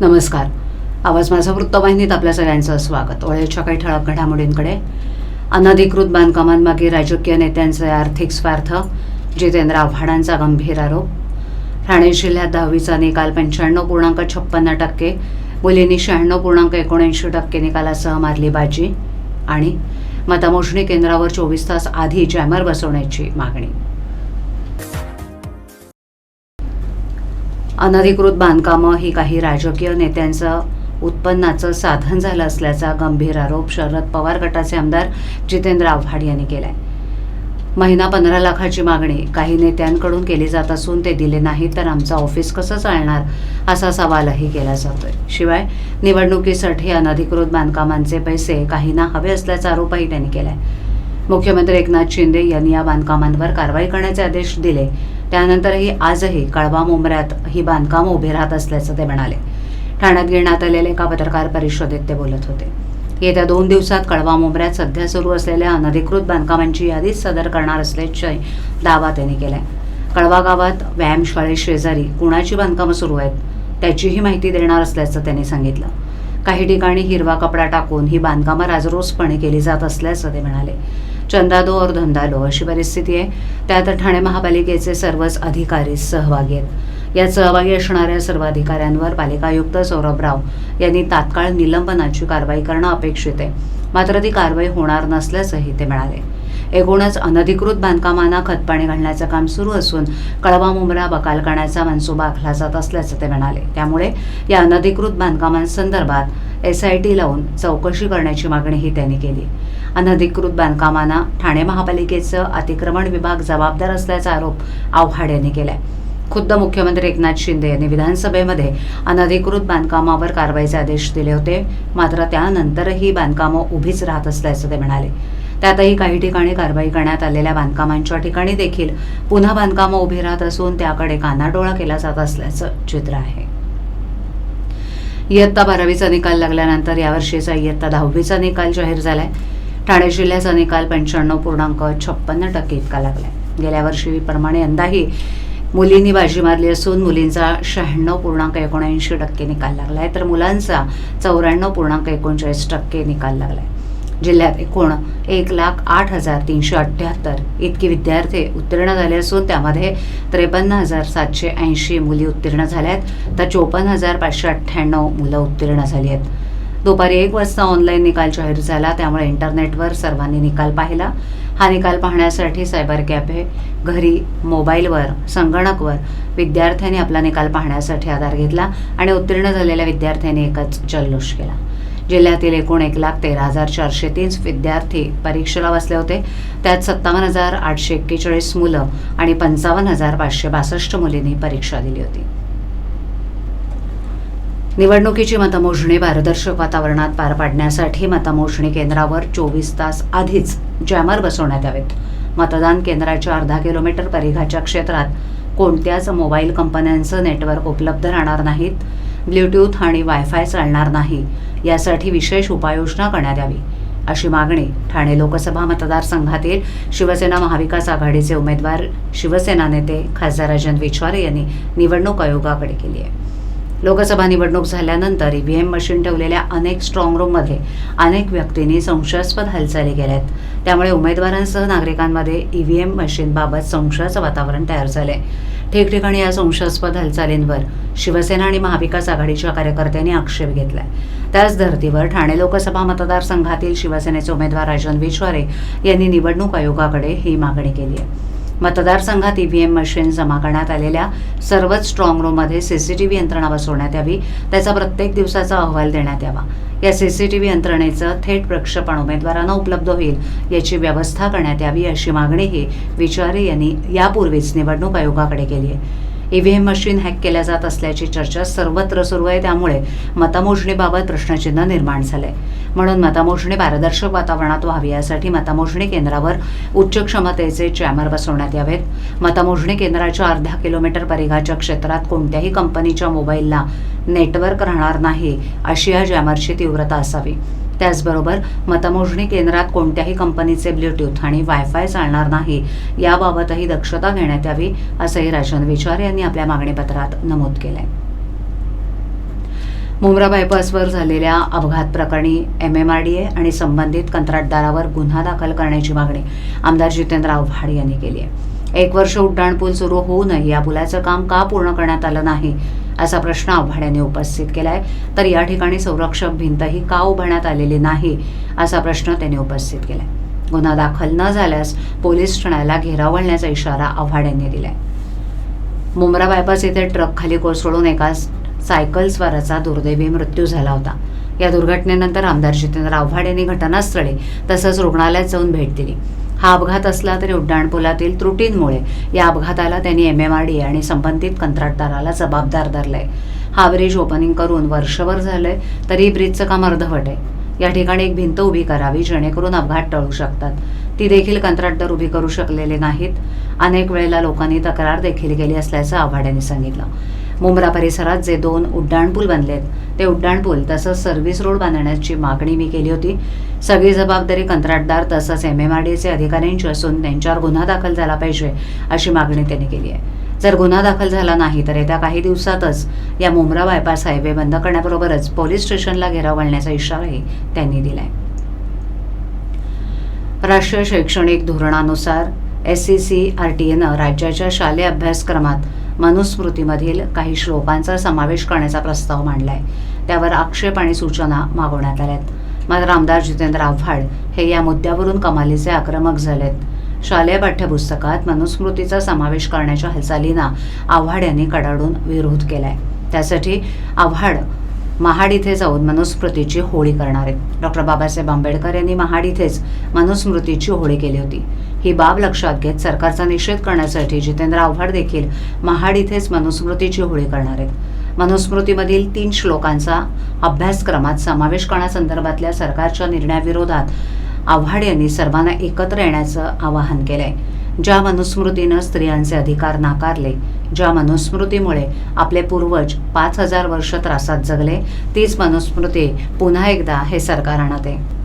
नमस्कार. आवाज माझा वृत्तवाहिनीत आपल्या सगळ्यांचं स्वागत. ओळेच्या काही ठळक घडामोडींकडे. अनधिकृत बांधकामांमागे राजकीय नेत्यांचे आर्थिक स्वार्थ जितेंद्र आव्हाडांचा गंभीर आरोप. ठाणे जिल्ह्यात दहावीचा निकाल पंच्याण्णव पूर्णांक छप्पन्न टक्के मुलींनी शहाण्णव पूर्णांक एकोणऐंशी टक्के निकालासह मारली बाजी आणि मतमोजणी केंद्रावर चोवीस तास आधी जॅमर बसवण्याची मागणी. अनधिकृत बांधकामं ही काही राजकीय नेत्यांचं उत्पन्नाचं साधन झालं असल्याचा गंभीर आरोप शरद पवार गटाचे आमदार जितेंद्र आव्हाड यांनी केलाय. महिना पंधरा लाखाची मागणी काही नेत्यांकडून केली जात असून ते दिले नाही तर आमचं ऑफिस कसं चालणार असा सवालही केला जातोय. शिवाय निवडणुकीसाठी अनधिकृत बांधकामांचे पैसे काहींना हवे असल्याचा आरोपही त्यांनी केलाय. मुख्यमंत्री एकनाथ शिंदे यांनी या बांधकामांवर कारवाई करण्याचे आदेश दिले. त्यानंतरही आजही कळवा मुंबऱ्यात ही बांधकाम उभी राहत असल्याचं ते म्हणाले. ठाण्यात घेण्यात आलेल्या एका पत्रकार परिषदेत ते बोलत होते. येत्या दोन दिवसात कळवा मुंबऱ्यात सध्या सुरू असलेल्या अनधिकृत बांधकामांची यादी सदर करणार असल्याचा दावा त्यांनी केलाय. कळवा गावात व्यायामशाळे शेजारी कुणाची बांधकामं सुरू आहेत त्याचीही माहिती देणार असल्याचं त्यांनी सांगितलं. काही ठिकाणी हिरवा कपडा टाकून ही बांधकामं राजरोसपणे केली जात असल्याचं ते म्हणाले. चंदा दो और धंदा लो अशी परिस्थिती आहे. त्यात ठाणे महापालिकेचे सर्वच अधिकारी सहभागी आहेत. यात सहभागी असणाऱ्या सर्व अधिकाऱ्यांवर पालिका आयुक्त सौरभराव यांनी तात्काळ निलंबनाची कारवाई करणं अपेक्षित आहे. मात्र ती कारवाई होणार नसल्याचंही ते म्हणाले. एकूणच अनधिकृत बांधकामांना खतपाणी घालण्याचं काम सुरू असून कळवा मुंबरा बकाल करण्याचा मनसुबा आखला जात असल्याचं ते म्हणाले. त्यामुळे या अनधिकृत बांधकामांसंदर्भात एस आय टी लावून चौकशी करण्याची मागणीही त्यांनी केली. अनधिकृत बांधकामांना ठाणे महापालिकेचं अतिक्रमण विभाग जबाबदार असल्याचा आरोप आव्हाड यांनी केलाय. खुद्द मुख्यमंत्री एकनाथ शिंदे यांनी विधानसभेमध्ये अनधिकृत बांधकामावर कारवाईचे आदेश दिले होते. मात्र त्यानंतरही बांधकामं उभीच राहत असल्याचं ते म्हणाले. त्यातही काही ठिकाणी कारवाई करण्यात आलेल्या बांधकामांच्या ठिकाणी देखील पुन्हा बांधकामं उभी राहत असून त्याकडे कानाडोळा केला जात असल्याचं चित्र आहे. इयत्ता बारावीचा निकाल लागल्यानंतर यावर्षीचा इयत्ता दहावीचा निकाल जाहीर झाला आहे ठाणे जिल्ह्याचा निकाल पंच्याण्णव पूर्णांक छप्पन्न टक्के इतका लागलाय. गेल्या वर्षीप्रमाणे यंदाही मुलींनी बाजी मारली असून मुलींचा शहाण्णव पूर्णांक एकोणऐंशी टक्के निकाल लागला आहे तर मुलांचा चौऱ्याण्णव पूर्णांक एकोणचाळीस टक्के निकाल लागला आहे जिल्ह्यात एकूण एक लाख आठ हजार तीनशे अठ्ठ्याहत्तर इतकी विद्यार्थी उत्तीर्ण झाले असून त्यामध्ये त्रेपन्न हजार सातशे ऐंशी मुली उत्तीर्ण झाल्या आहेत तर चोपन्न हजार पाचशे अठ्ठ्याण्णव मुलं उत्तीर्ण झाली आहेत. दुपारी एक वाजता ऑनलाईन निकाल जाहीर झाला त्यामुळे इंटरनेटवर सर्वांनी निकाल पाहिला. हा निकाल पाहण्यासाठी सायबर कॅफे घरी मोबाईलवर संगणकवर विद्यार्थ्यांनी आपला निकाल पाहण्यासाठी आधार घेतला आणि उत्तीर्ण झालेल्या विद्यार्थ्यांनी एकच जल्लोष केला. जिल्ह्यातील एकूण एक लाख तेरा हजार चारशे तीन विद्यार्थी परीक्षेला बसले होते. त्यात सत्तावन्न हजार आठशे एक्केचाळीस मुलं आणि पंचावन्न हजार पाचशे बासष्ट मुलींनी परीक्षा दिली होती. निवडणुकीची मतमोजणी पारदर्शक वातावरणात पार पाडण्यासाठी मतमोजणी केंद्रावर चोवीस तास आधीच जॅमर बसवण्यात यावेत. मतदान केंद्राच्या अर्धा किलोमीटर परिघाच्या क्षेत्रात कोणत्याच मोबाईल कंपन्यांचं नेटवर्क उपलब्ध राहणार नाहीत. ब्ल्यूटूथ आणि वायफाय चालणार नाही यासाठी विशेष उपाययोजना करण्यात यावी अशी मागणी ठाणे लोकसभा मतदारसंघातील शिवसेना महाविकास आघाडीचे उमेदवार शिवसेना नेते खासदार अजंत विचारे यांनी निवडणूक आयोगाकडे केली आहे. लोकसभा निवडणूक झाल्यानंतर ई व्ही एम मशीन ठेवलेल्या अनेक स्ट्रॉंग रूममध्ये अनेक व्यक्तींनी संशयास्पद हालचाली केल्या आहेत त्यामुळे उमेदवारांसह नागरिकांमध्ये ई व्ही एम मशीनबाबत संशयाचं वातावरण तयार झालं आहे ठिकठिकाणी या संशयास्पद हालचालींवर शिवसेना आणि महाविकास आघाडीच्या कार्यकर्त्यांनी आक्षेप घेतलाय. त्याच धर्तीवर ठाणे लोकसभा मतदारसंघातील शिवसेनेचे उमेदवार राजन विश्वारे यांनी निवडणूक आयोगाकडे ही मागणी केली आहे. मतदारसंघात ईव्हीएम मशीन जमा करण्यात आलेल्या सर्वच स्ट्रॉंग रूममध्ये सीसीटीव्ही यंत्रणा बसवण्यात यावी त्याचा प्रत्येक दिवसाचा अहवाल देण्यात यावा. या सीसीटीव्ही यंत्रणेचं थेट प्रक्षेपण उमेदवारांना उपलब्ध होईल याची व्यवस्था करण्यात यावी अशी मागणीही विचारे यांनी यापूर्वीच निवडणूक आयोगाकडे केली आहे. ईव्हीएम मशीन हॅक केल्या जात असल्याची चर्चा सर्वत्र सुरू आहे त्यामुळे मतमोजणीबाबत प्रश्नचिन्ह निर्माण झालंय. म्हणून मतमोजणी पारदर्शक वातावरणात व्हावी यासाठी मतमोजणी केंद्रावर उच्च क्षमतेचे चॅमर बसवण्यात यावेत. मतमोजणी केंद्राच्या अर्ध्या किलोमीटर परिघाच्या क्षेत्रात कोणत्याही कंपनीच्या मोबाईलला नेटवर्क राहणार नाही अशी या जॅमरची तीव्रता असावी. त्याचबरोबर मतमोजणी केंद्रात कोणत्याही कंपनीचे ब्ल्यूटूथ आणि वायफाय चालणार नाही याबाबतही दक्षता घेण्यात यावी असंही राजन विचार यांनी आपल्या मागणीपत्रात नमूद केलं आहे मुंब्रा बायपासवर झालेल्या अपघात प्रकरणी M M R D A आणि संबंधित कंत्राटदारावर गुन्हा दाखल करण्याची मागणी आमदार जितेंद्र आव्हाड यांनी केली आहे. एक वर्ष उड्डाणपूल सुरू होऊनही या पुलाचं काम का पूर्ण करण्यात आलं नाही असा प्रश्न आव्हाड यांनी उपस्थित केला आहे तर या ठिकाणी संरक्षक भिंतही का उभारण्यात आलेली नाही असा प्रश्न त्यांनी उपस्थित केला आहे गुन्हा दाखल न झाल्यास पोलीस ठाण्याला घेरावळण्याचा इशारा आव्हाड यांनी आहे मुंब्रा बायपास येथे ट्रक खाली कोसळून एका सायकल स्वाराचा दुर्दैवी मृत्यू झाला होता. या दुर्घटनेनंतर आमदार जितेंद्र आव्हाड यांनी घटनास्थळी तसंच रुग्णालयात जाऊन भेट दिली. हा अपघात असला तरी उड्डाणपुलातील त्रुटींमुळे या अपघाताला त्यांनी एम एम आर डी आणि संबंधित कंत्राटदाराला जबाबदार धरलंय. हा ब्रिज ओपनिंग करून वर्षभर झालंय तरी ब्रिजचं काम अर्धवट आहे. या ठिकाणी एक भिंत उभी करावी जेणेकरून अपघात टळू शकतात. ती देखील कंत्राटदार उभी करू शकलेले नाहीत. अनेक वेळेला लोकांनी तक्रार देखील केली असल्याचं आव्हाड यांनी सांगितलं. मुंब्रा परिसरात जे दोन उड्डाणपूल बनलेत ते उड्डाणपूल तसंच सर्व्हिस रोड बांधण्याची मागणी मी केली होती. सगळी जबाबदारी कंत्राटदार तसंच एम एम आर डीचे अधिकाऱ्यांची असून त्यांच्यावर गुन्हा दाखल झाला पाहिजे अशी मागणी त्यांनी केली आहे. जर गुन्हा दाखल झाला नाही तर येत्या काही दिवसातच या मुंब्रा बायपास हायवे बंद करण्याबरोबरच पोलीस स्टेशनला घेराव घालण्याचा इशाराही त्यांनी दिलाय. राष्ट्रीय शैक्षणिक धोरणानुसार S C C R T एनं राज्याच्या शालेय अभ्यासक्रमात मनुस्मृतीमधील काही श्लोकांचा समावेश करण्याचा प्रस्ताव मांडलाय. त्यावर आक्षेप आणि सूचना मागवण्यात आल्यात. मात्र आमदार जितेंद्र आव्हाड हे या मुद्द्यावरून कमालीचे आक्रमक झालेत. शालेय पाठ्यपुस्तकात मनुस्मृतीचा समावेश करण्याच्या हालचालींना आव्हाड यांनी कडाडून विरोध केलाय. त्यासाठी आव्हाड महाड इथे जाऊन मनुस्मृतीची होळी करणार आहेत. डॉक्टर बाबासाहेब आंबेडकर यांनी महाड इथेच मनुस्मृतीची होळी केली होती. ही बाब लक्षात घेत सरकारचा निषेध करण्यासाठी जितेंद्र आव्हाड देखील महाड इथेच मनुस्मृतीची होळी करणार आहेत. मनुस्मृतीमधील तीन श्लोकांचा अभ्यासक्रमात समावेश करण्यासंदर्भातल्या सरकारच्या निर्णयाविरोधात आव्हाड यांनी सर्वांना एकत्र येण्याचं आवाहन केलंय. ज्या मनुस्मृतीनं स्त्रियांचे अधिकार नाकारले ज्या मनुस्मृतीमुळे आपले पूर्वज पाच हजार वर्ष त्रासात जगले तीच मनुस्मृती पुन्हा एकदा हे सरकार आणते.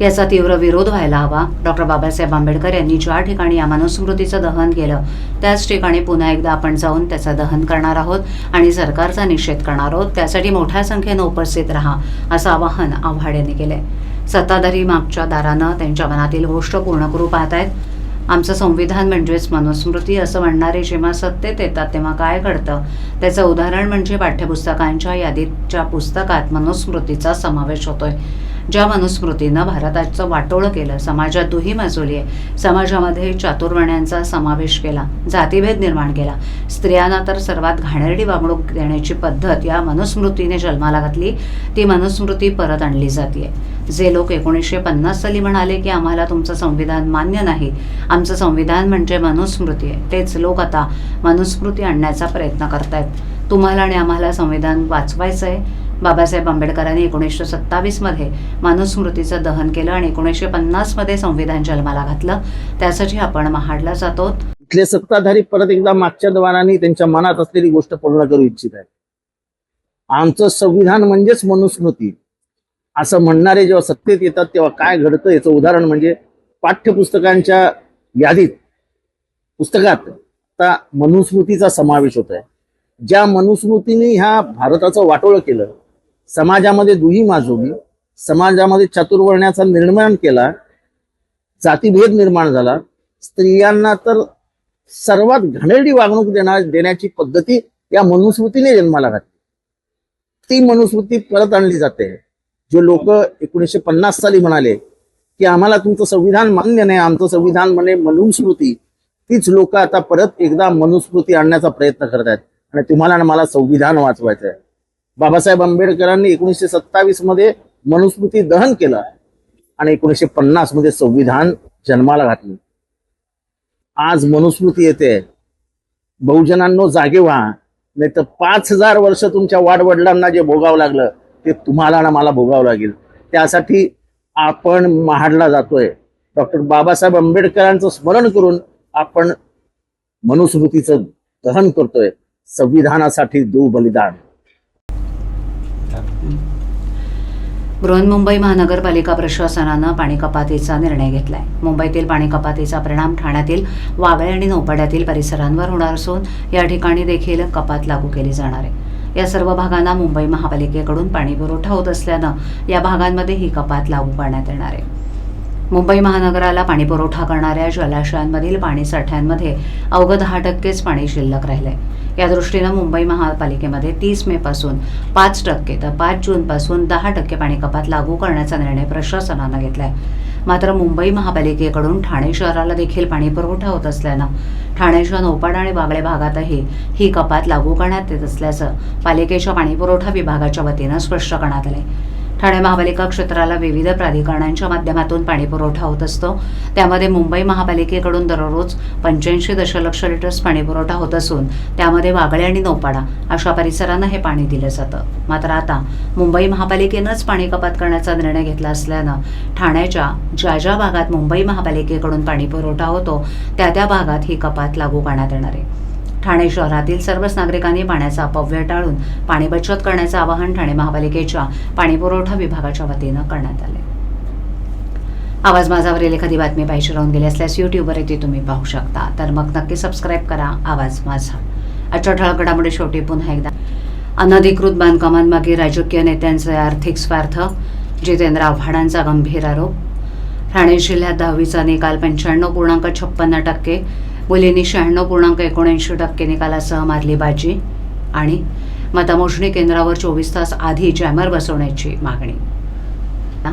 याचा तीव्र विरोध व्हायला हवा. डॉक्टर बाबासाहेब आंबेडकर यांनी ज्या ठिकाणी या मनुस्मृतीचं दहन केलं त्याच ठिकाणी पुन्हा एकदा आपण जाऊन त्याचं दहन करणार आहोत आणि सरकारचा निषेध करणार आहोत. त्यासाठी मोठ्या संख्येनं उपस्थित राहा असं आवाहन आव्हाड यांनी केलंय. सत्ताधारी मागच्या दारानं त्यांच्या मनातील गोष्ट पूर्ण करू पाहत आहेत आमचं संविधान म्हणजेच मनुस्मृती असं म्हणणारे जेव्हा सत्तेत येतात तेव्हा काय घडतं? त्याचं उदाहरण म्हणजे पाठ्यपुस्तकांच्या यादीच्या पुस्तकात मनुस्मृतीचा समावेश होतोय. ज्या मनुस्मृतीनं भारताचं वाटोळं केलं समाजात दुही माजवली आहे. समाजामध्ये चातुर्वण्यांचा समावेश केला जातीभेद निर्माण केला. स्त्रियांना तर सर्वात घाणेरडी वागणूक देण्याची पद्धत या मनुस्मृतीने जन्माला घातली ती मनुस्मृती परत आणली जाते जे लोक एकोणीसशे पन्नास साली म्हणाले की आम्हाला तुमचं संविधान मान्य नाही आमचं संविधान म्हणजे मनुस्मृती आहे. तेच लोक आता मनुस्मृती आणण्याचा प्रयत्न करतायत. तुम्हाला आणि आम्हाला संविधान वाचवायचं आहे बाबासाहेब आंबेडकरांनी एकोणीसशे सत्तावीसमध्ये मानुस्मृतीचं दहन केलं आणि एकोणीसशे पन्नासमध्ये संविधान जन्माला घातलं. त्यासाठी आपण महाडला जातो. इथले सत्ताधारी परत एकदा मागच्या द्वाराने त्यांच्या मनात असलेली गोष्ट पूर्ण करू इच्छित आहे आमचं संविधान म्हणजेच मनुस्मृती. असं म्हणणारे जेव्हा सत्तेत येतात तेव्हा काय घडतं याचं उदाहरण म्हणजे पाठ्यपुस्तकांच्या यादीत पुस्तकात आता मनुस्मृतीचा समावेश होत आहे ज्या मनुस्मृतीने ह्या भारताचं वाटोळं केलं समाजामध्ये दुही माजवली समाजामध्ये चतुर्वर्ण्याचा निर्माण केला जातीभेद निर्माण झाला स्त्रियांना तर सर्वात घाणेरडी वागणूक देणार देण्याची पद्धती या मनुस्मृतीने जन्माला घातली. ती मनुस्मृती परत आणली जाते. जे लोक एकोणीसशे पन्नास साली म्हणाले की आम्हाला तुमचं संविधान मान्य नाही आमचं संविधान म्हणे मनुस्मृती. तीच लोक आता परत एकदा मनुस्मृती आणण्याचा प्रयत्न करत आहेत. आणि तुम्हाला आणि मला संविधान वाचवायचं आहे बाबासाहेब आंबेडकरांनी एकोणीसशे सत्तावीसमध्ये मनुस्मृती दहन केलं आणि एकोणीसशे पन्नासमध्ये संविधान जन्माला घातलं. आज मनुस्मृती येते. बहुजनांनो जागे व्हा. नाही तर पाच हजार वर्ष तुमच्या वाडवडिलांना जे भोगावं लागलं ते तुम्हाला आणि मला भोगावं लागेल. त्यासाठी आपण महाडला जातोय. डॉक्टर बाबासाहेब आंबेडकरांचं स्मरण करून आपण मनुस्मृतीचं दहन करतोय. संविधानासाठी देऊ बलिदान. बृहन्मुंबई महानगरपालिका प्रशासनानं पाणी कपातीचा निर्णय घेतलाय. मुंबईतील पाणी कपातीचा परिणाम ठाण्यातील वागळे आणि नौपाड्यातील परिसरांवर होणार असून या ठिकाणी देखील कपात लागू केली जाणार आहे. या सर्व भागांना मुंबई महापालिकेकडून पाणी पुरवठा होत असल्यानं या भागांमध्ये ही कपात लागू करण्यात येणार आहे. मुंबई महानगराला पाणी पुरवठा करणाऱ्या जलाशयांमधील पाणी साठ्यांमध्ये अवघं दहा टक्केच पाणी शिल्लक राहिलंय. या दृष्टीनं मुंबई महापालिकेमध्ये तीस मे पासून पाच टक्के तर पाच जून पासून दहा टक्के पाणी कपात लागू करण्याचा निर्णय प्रशासनानं घेतलाय. मात्र मुंबई महापालिकेकडून ठाणे शहराला देखील पाणी पुरवठा होत असल्यानं ठाण्याच्या नौपाड आणि बागळे भागातही ही कपात लागू करण्यात येत असल्याचं पालिकेच्या पाणीपुरवठा विभागाच्या वतीनं स्पष्ट करण्यात आले ठाणे महापालिका क्षेत्राला विविध प्राधिकरणांच्या माध्यमातून पाणीपुरवठा होत असतो. त्यामध्ये मुंबई महापालिकेकडून दररोज पंच्याऐंशी दशलक्ष लिटर्स पाणीपुरवठा होत असून त्यामध्ये वागळे आणि नौपाडा अशा परिसरांना हे पाणी दिलं जातं. मात्र आता मुंबई महापालिकेनंच पाणी कपात करण्याचा निर्णय घेतला असल्यानं ठाण्याच्या ज्या ज्या भागात मुंबई महापालिकेकडून पाणीपुरवठा होतो त्या त्या भागात ही कपात लागू करण्यात येणार आहे. ठाणे शहरातील सर्वच नागरिकांनी पाण्याचा अपव्यय टाळून पाणी बचत करण्याचं आवाहन ठाणे महापालिकेच्या पाणीपुरवठा विभागाच्या वतीनं करण्यात आले आवाज माझावरील एखादी बातमी पाहिजे राहून गेली असल्यास युट्यूबवर ती तुम्ही पाहू शकता. तर मग नक्की सबस्क्राईब करा. आवाज माझा. आजच्या ठळक घडामोडी शेवटी पुन्हा एकदा. अनधिकृत बांधकामांमागे राजकीय नेत्यांचे आर्थिक स्वार्थ जितेंद्र आव्हाडांचा गंभीर आरोप. ठाणे जिल्ह्यात दहावीचा निकाल पंच्याण्णव पूर्णांक छप्पन्न टक्के. मुलींनी शहाण्णव पूर्णांक एकोणऐंशी टक्के निकालासह मारली बाजी आणि मतमोजणी केंद्रावर चोवीस तास आधी जॅमर बसवण्याची मागणी ना?